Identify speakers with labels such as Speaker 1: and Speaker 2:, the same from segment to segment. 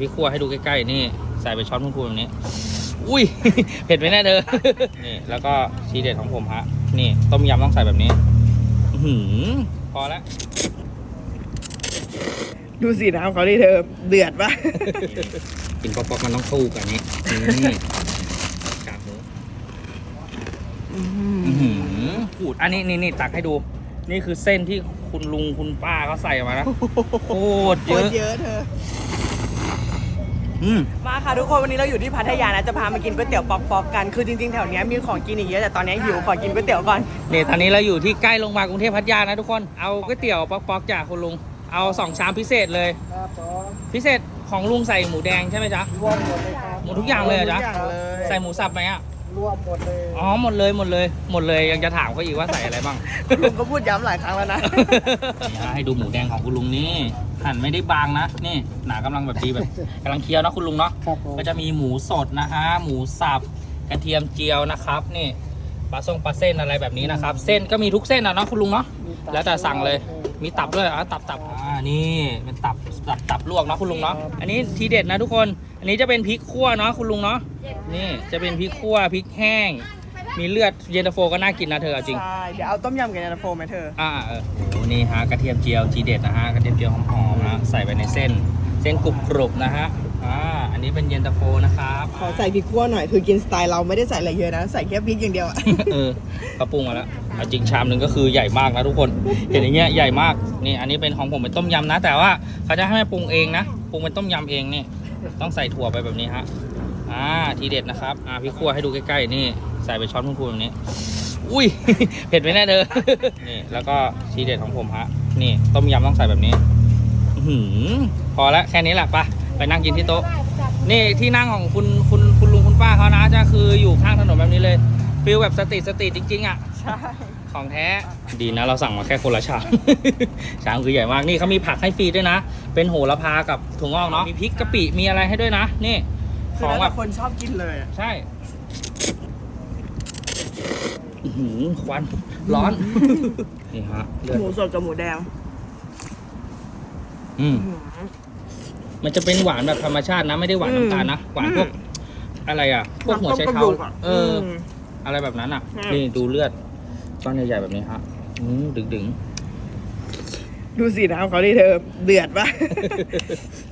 Speaker 1: พี่คั่วให้ดูใกล้ๆนี่ ใส่ไปช้อนพูนๆแบบนี้ อุ้ย เผ็ดไปแน่เด้อนี่แล้วก็ทีเด็ดของผมฮะ นี่ต้มยำต้องใส่แบบนี้อื้อหือพอแล้ว
Speaker 2: ดูสีน้ำเขาดิเธอเดือดปะ
Speaker 1: กินป๊อกๆมันต้องสู้กับอันนี้นี่กากหมูอื้อหือขูดอันนี้นี่นี่ตักให้ดู นี่คือเส้นที่คุณลุงคุณป้าเขาใส่มานะโคตร
Speaker 2: โค
Speaker 1: เย
Speaker 2: ต
Speaker 1: อะ
Speaker 2: รเยอะเธอ
Speaker 1: อื ม
Speaker 2: มาค่ะทุกคนวันนี้เราอยู่ที่พัทยานะจะพามากินก๋วยเตี๋ยวปอกๆกันคือจริงๆแถวเนี้ยมีของกินอีกเยอะแต่ตอนนี้หิวขอกินก๋วยเตี๋ยวก่อน
Speaker 1: นี่ตอนนี้เราอยู่ที่ใกล้โรงพยาบาลกรุงเทพพัทยานะทุกคนเอาก๋วยเตี๋ยวป๊อกๆจากคุณลุงเอาสองชามพิเศษเลย
Speaker 3: ครับผม
Speaker 1: พิเศษของลุงใส่หมูแดงใช่ไหมจ๊ะ
Speaker 3: รวมหมดเลยครับ
Speaker 1: หมดทุกอย่างเลยเหรอจ๊ะ
Speaker 2: ทุกอย่างเลย
Speaker 1: ใส่หมูสับไหมอะ
Speaker 3: รวมหมดเลย
Speaker 1: อ๋อหมดเลยหมดเลยหมดเลยยังจะถามเขาอีกว่าใส่อะไรบ้าง
Speaker 2: ลุงก็พูดย้ำหลายครั้งแล้วนะ
Speaker 1: นี่ฮะให้ดูหมูแดงของคุณลุงนี่ หั่นไม่ได้บางนะ นี่หนากำลังแบบดีแบบกำลังเคี้ยวนะคุณลุงเนาะ
Speaker 3: ครับผม
Speaker 1: ก็จะมีหมูสดนะฮะหมูสับกระเทียมเจียวนะครับ นี่ปลาส้งปลาเส้นอะไรแบบนี้นะครับ เส้นก็มีทุกเส้นนะเนาะคุณลุงเนาะแล้วแต่สั่งเลยมีตับด้วยอะตับตับอ่านี่เป็นตับตับตับลวกเนาะคุณลุงเนาะอันนี้ทีเด็ดนะทุกคน อันนี้จะเป็นพริกขั่วเนาะคุณลุงเนาะนี่จะเป็นพริกขั่วพริกแห้ง มีเลือดเย็นตาโฟก็น่ากินนะเธอเอาจริง
Speaker 2: ใช่เดี๋ยวเอาต้มยำกับเย็นตาโฟไหมเธอ
Speaker 1: อ่าเออโอ้นี่ฮะกระเทียมเจียวทีเด็ดนะฮะกระเทียมเจียวหอมๆนะฮะใส่ไปในเส้น เส้นกรุบกรุบๆนะฮะอ่าอันนี้เป็นเย็นตาโฟนะครับ
Speaker 2: ขอใส่พริกขั่วหน่อยคือกินสไตล์เราไม่ได้ใส่อะไรเยอะนะ ใส่แค่พริกอย่างเดียวอะ
Speaker 1: เออเขาปรุงมาแล้วเอาจริงชามหนึ่งก็คือใหญ่มากนะทุกคนเห็นอย่างเงี้ยใหญ่มากนี่อันนี้เป็นของผมเป็นต้มยำนะ แต่ว่าเขาจะให้ปรุงเองนะปรุงเป็นต้มยำเองนี่ต้องใส่ถั่วไปแบบนี้ฮะ อ่าทีเด็ดนะครับ อ่าพี่คั่วให้ดูใกล้ๆนี่ใส่ไปช้อนพูนๆแบบนี้ อุ้ย เผ็ดไปแน่เด้อนี่แล้วก็ทีเด็ดของผมฮะนี่ต้มยำต้องใส่แบบนี้อื้อหือพอแล้วแค่นี้แหละไปะไปนั่งกินที่โต๊ะ นี่ที่นั่งของคุณคุณคุณลุงคุณป้าเขานะจะคืออยู่ข้างถนนแบบนี้เลยฟิลแบบสตรีทสตรีทจริงๆอะ
Speaker 2: ใช่
Speaker 1: ของแท้ดีนะเราสั่งมาแค่คนละชาม ชามคือใหญ่มากนี่เขามีผักให้ฟรีด้วยนะ เป็นโหระพากับถั่วงอกเนาะมีพริกกะปิมีอะไรให้ด้วยนะ นี่
Speaker 2: คื
Speaker 1: ข
Speaker 2: อ
Speaker 1: อง
Speaker 2: แล้ว
Speaker 1: แบ
Speaker 2: แต่
Speaker 1: บ
Speaker 2: คนชอบกินเลยอะ
Speaker 1: ใช่อื้อหือควันร้อน นี่ฮะเลือด
Speaker 2: หมูสดกับหมูแดง
Speaker 1: อืม
Speaker 2: อื้อหือ
Speaker 1: มันจะเป็นหวานแบบธรรมชาตินะ ไม่ได้หวานน้ำตาลนะหวานพวกอะไรอะ พวกหัวไช
Speaker 2: น้ำต้มกระ
Speaker 1: เท้า
Speaker 2: ดูกอะ
Speaker 1: เอออ
Speaker 2: ม
Speaker 1: อะไรแบบนั้นอะ
Speaker 2: ใช่
Speaker 1: นี่ดูเลือดก้อนใหญ่ๆแบบนี้ฮะอืมดึงดึง
Speaker 2: ดูสีน้ำเขาดิเธอเดือดปะ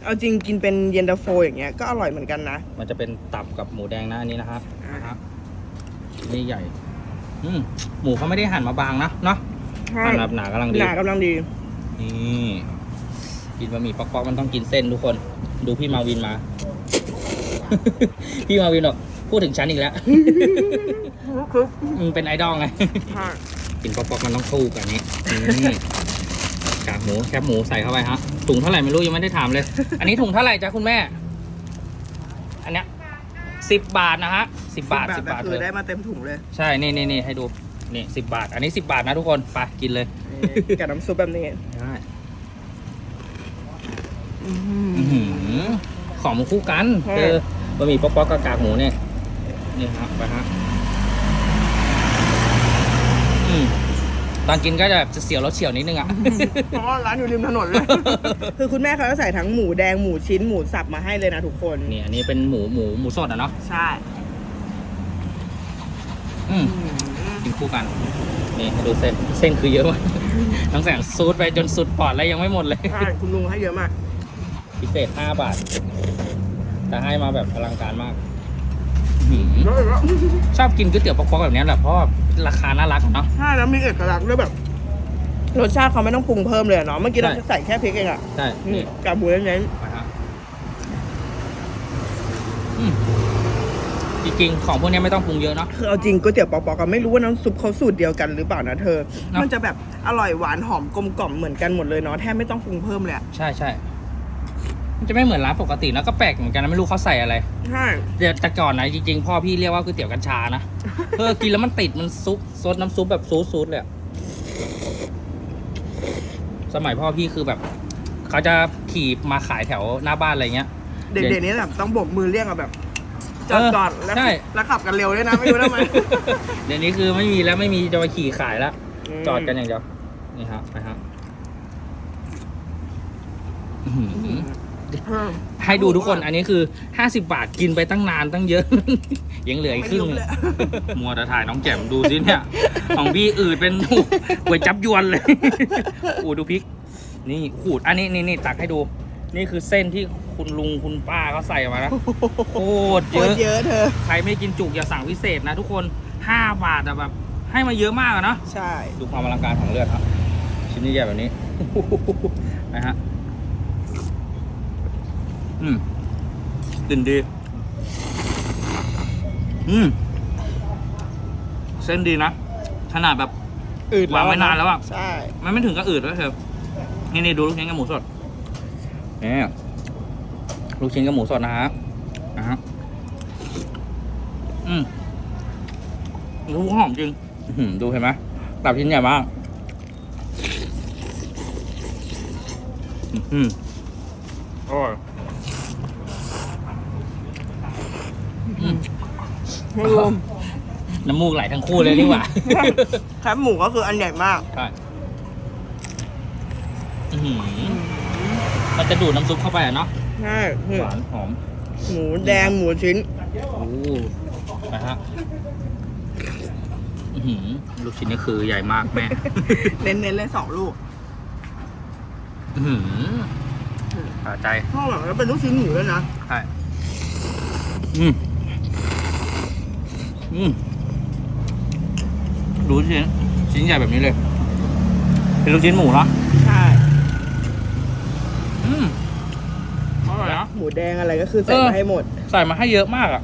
Speaker 2: เอาจริงกินเป็นเย็นตาโฟอย่างเงี้ยก็อร่อยเหมือนกันนะ
Speaker 1: ๆมันจะเป็นตับกับหมูแดงนะอันนี้นะครับ
Speaker 2: อ่า
Speaker 1: นะฮะนี่ใหญ่ อืมหมูเขาไม่ได้หั่นมาบางนะเนาะ
Speaker 2: ใช่
Speaker 1: หั่นแบบหนากำลังดี
Speaker 2: หนากำลังดี
Speaker 1: นี่กินบะหมี่ป๊อกๆมันต้องกินเส้นทุกคน ดูพี่มาวินมา พี่มาวินบอกพูดถึงฉันอีกแล้ว
Speaker 2: คือ
Speaker 1: มึงเป็นไอดอลไง
Speaker 2: ใช่
Speaker 1: กินป๊อกๆมันต้องสู้กับอันนี้นี่ กากหมูแคบหมูใส่เข้าไปฮะถุงเท่าไหร่ไม่รู้ยังไม่ได้ถามเลย อันนี้ถุงเท่าไหร่จ้ะคุณแม่ อันเนี้ยสิบบาทนะฮะสิบบาทสิบบาท
Speaker 2: คื
Speaker 1: เล
Speaker 2: อยได้มาเต็มถุงเลย
Speaker 1: ใช่นี่นี่นี่ให้ดูนี่สิบบาท อันนี้สิบบาทนะทุกคนไปกินเลย
Speaker 2: นี่กับน้ำซุปแบบนี้
Speaker 1: ได้
Speaker 2: อื้อ
Speaker 1: อื้อ
Speaker 2: หื
Speaker 1: หื
Speaker 2: อ
Speaker 1: อของมันคู่กัน
Speaker 2: ใช่
Speaker 1: เออบะหมี่ป๊อกๆกับกากหมูเนี่ยนี่ฮะไปฮะอืม ตอนกินก็จะแบบจะเสียวรสเฉียวนิดนึงอะ
Speaker 2: เพราะว่าร้านอยู่ริมถนนเลย คือคุณแม่เขาจะใส่ทั้งหมูแดงหมูชิ้นหมูสับมาให้เลยนะทุกคน
Speaker 1: นี่อันนี้เป็นหมูหมูหมูสดอะเนาะ
Speaker 2: ใช่
Speaker 1: อืม
Speaker 2: อื้อหือ
Speaker 1: กินคู่กัน นี่ให้ดูเส้นเส้นคือเยอะมากทั้งแสงซูดไปจนสุดปอดแล้วยังไม่หมดเลย
Speaker 2: ใช่คุณลุงให้เยอะมาก
Speaker 1: พิเศษ 5 บาท แต่ให้มาแบบอลังการมากอื้อหือ
Speaker 2: เยอะเยอะ
Speaker 1: ชอบกินก๋วยเตี๋ยวป๊อกๆแบบเนี้ยแหละเพราะว่าราคาน่ารักอะเนาะ
Speaker 2: ใช่แล้วมีเอกลักษณ์ด้วยแบบ รสชาติเขาไม่ต้องปรุงเพิ่มเลยอะเนาะ เมื่อกี้เรา
Speaker 1: ใช่
Speaker 2: จะใส่แค่พริกเองอะ
Speaker 1: ใช่
Speaker 2: นี่
Speaker 1: นี่
Speaker 2: กับหมูเน้น
Speaker 1: ไปฮะอืมจริงๆของพวกเนี้ยไม่ต้องปรุงเยอะเนาะ
Speaker 2: ๆคือเอาจริงก๋วยเตี๋ยวปอกๆก็ไม่รู้ว่าน้ำซุปเขาสูตรเดียวกันหรือเปล่านะเธอ
Speaker 1: เนอะ
Speaker 2: มันจะแบบอร่อยหวานหอมกลมกล่อมเหมือนกันหมดเลยเนาะ แทบไม่ต้องปรุงเพิ่มเลยอะ
Speaker 1: ใช่ใช่ มันจะไม่เหมือนร้านปกติแล้วก็แปลกเหมือนกันนะไม่รู้เขาใส่อะไร
Speaker 2: ใช่
Speaker 1: แต่แต่ก่อนนะจริงๆพ่อพี่เรียกว่าก๋วยเตี๋ยวกัญชานะ เออกินแล้วมันติดมันซุปซดน้ำซุปแบบซูดซูดเลยอะสมัยพ่อพี่คือแบบเขาจะขี่มาขายแถวหน้าบ้านอะไรเงี้ย
Speaker 2: เด็กๆนี้แบบต้องโบกมือเรียกอะแบบจอด
Speaker 1: เออ
Speaker 2: ก่อนแล้ว
Speaker 1: ใช่
Speaker 2: แล้วขับกันเร็วด้วยนะไม่รู้ทำไม
Speaker 1: เดี๋ยวนี้คือไม่มีแล้วไม่มีจะมาขี่ขายแล้ว จอดกันอย่างเดียว นี่ฮะไปฮะอื้อหือ ให้ดูทุกคนอันนี้คือ 50 บาทกินไปตั้งนานตั้งเยอะ ยังเหลืออีกครึ่งหนึ่งมัวแต่ถ่ายน้องแจ่มดูสิเนี่ย ของพี่อืดเป็นก๋วยจับยวนเลยอูดูพริก นี่ขูดอันนี้นี่นี่ตักให้ดู นี่คือเส้นที่คุณลุงคุณป้าเขาใส่มานะโคตร
Speaker 2: โค
Speaker 1: เย
Speaker 2: ตร
Speaker 1: อะ
Speaker 2: เยอะเธอ
Speaker 1: ใครไม่กินจุกอย่าสั่งพิเศษนะทุกคน 5 บาทอะแบบ ให้มาเยอะมากอะเนาะ
Speaker 2: ใช่
Speaker 1: ดูความอลังการของเลือดครับ ชิ้นนี้ใหญ่แบบนี้นะฮะ อืมกลิ่นดี อืม เส้นดีนะ ขนาดแบบ
Speaker 2: อืด
Speaker 1: วางไว้นานแล้วอะ
Speaker 2: ใช่
Speaker 1: มันไม่ถึงกับอืดด้วยเธอนี่นี่ดูลูกชิ้นกับหมูสดนี่ลูกชิ้นกับหมูสดนะฮะนะฮะอืมรู้หอมจริงอื้อหือดูเห็นไหมตับชิ้นใหญ่มากอืมอร่อยอืม
Speaker 2: ไม่ รวม
Speaker 1: น้ำมูกไหลทั้งคู่เลยดีกว่า
Speaker 2: แคบหมูก็คืออันใหญ่มาก
Speaker 1: ใช่อื้อหือมันจะดูดน้ำซุปเข้าไปอะเนาะ
Speaker 2: ใช่นี่
Speaker 1: หวานหอม
Speaker 2: หมูแดงหมูชิ้น
Speaker 1: โอ้นะฮะอื้อหือลูกชิ้นนี่คือใหญ่มากแม่
Speaker 2: เน้นๆเลยสองลูก
Speaker 1: อื้อหือสะใจ
Speaker 2: ข้างหลังแล้วเป็นลูกชิ้นหมูด้วยนะ
Speaker 1: ใช่ อืม อืมดูชิ้นชิ้นใหญ่แบบนี้เลย เป็นลูกชิ้นหมูเนาะ
Speaker 2: ใช่
Speaker 1: อืมอร่อยนะ
Speaker 2: หมูแดงอะไรก็คือใส่
Speaker 1: เออ
Speaker 2: มาให้หมด
Speaker 1: ใส่มาให้เยอะมากอะ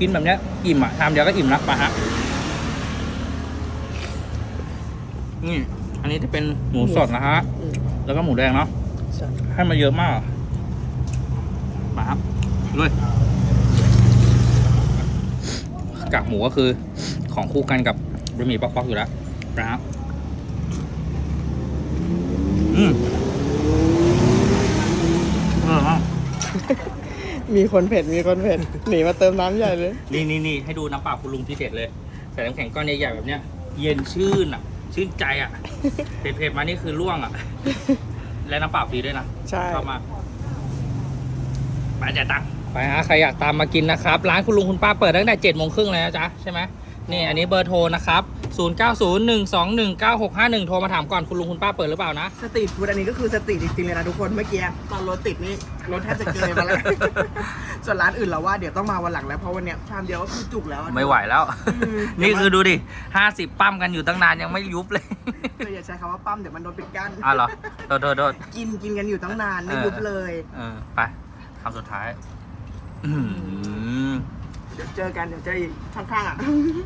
Speaker 1: กินแบบเนี้ยอิ่มอะชามเดียวก็อิ่มละไปฮะ นี่ อันนี้จะเป็นหมูสดนะฮะ
Speaker 2: อืม
Speaker 1: แล้วก็หมูแดงเนาะ
Speaker 2: ใช่
Speaker 1: ให้มาเยอะมากอะมาครับด้วย กากหมูก็คือของคู่กันกับบะหมี่ป๊อกๆอยู่แล้วนะครับอืมอร่อยมาก
Speaker 2: มีคนเผ็ดมีคนเผ็ดหนีมาเติมน้ำใหญ่เลย
Speaker 1: นี่นี่นี่ให้ดูน้ำเปล่าคุณลุงที่เด็ดเลย ใส่น้ำแข็งก้อนใหญ่ๆแบบเนี้ย เย็นชื่นอะ ชื่นใจอะเผ็ดๆมานี่คือล่วงอะ และน้ำเปล่าฟรีด้วยนะ
Speaker 2: ใช่
Speaker 1: ชอบมากไปจ่ายตังค์ ไปฮะใครอยากตามมากินนะครับ ร้านคุณลุงคุณป้าเปิดตั้งแต่เจ็ดโมงครึ่งเลยนะจ๊ะใช่ไหมนี่อันนี้เบอร์โทรนะครับ 0 9 0 1 2 1 9 6 5 1 โทรมาถามก่อนคุณลุงคุณป้าเปิดหรือเปล่านะ
Speaker 2: สตรีทฟู้ดอันนี้ก็คือสตรีทจริงๆเลยนะทุกคนเมื่อกี้ตอนรถติดนี่รถแทบจะเกยมาแล้ว ส่วนร้านอื่นเราว่าเดี๋ยวต้องมาวันหลังแล้วเพราะวันเนี้ยชามเดียวก็คือจุกแล้วอะ
Speaker 1: ไม่ไหวแล้ว
Speaker 2: อืม
Speaker 1: นี่คือดูดิห้าสิบปั้มกันอยู่ตั้งนานยังไม่ยุบเลย
Speaker 2: เธออย่าใช้คำว่าปั้มเดี๋ยวมันโดนปิดกั้น
Speaker 1: อ้าวเหรอ โทษโทษโทษ
Speaker 2: กินกินกันอยู่ตั้งนานไม่
Speaker 1: เออ
Speaker 2: ยุบเลย
Speaker 1: เออไปคำสุดท้ายอื้อหือ
Speaker 2: เดี๋ยวเจอกัน เดี๋ยวเจออีกข้างๆอะ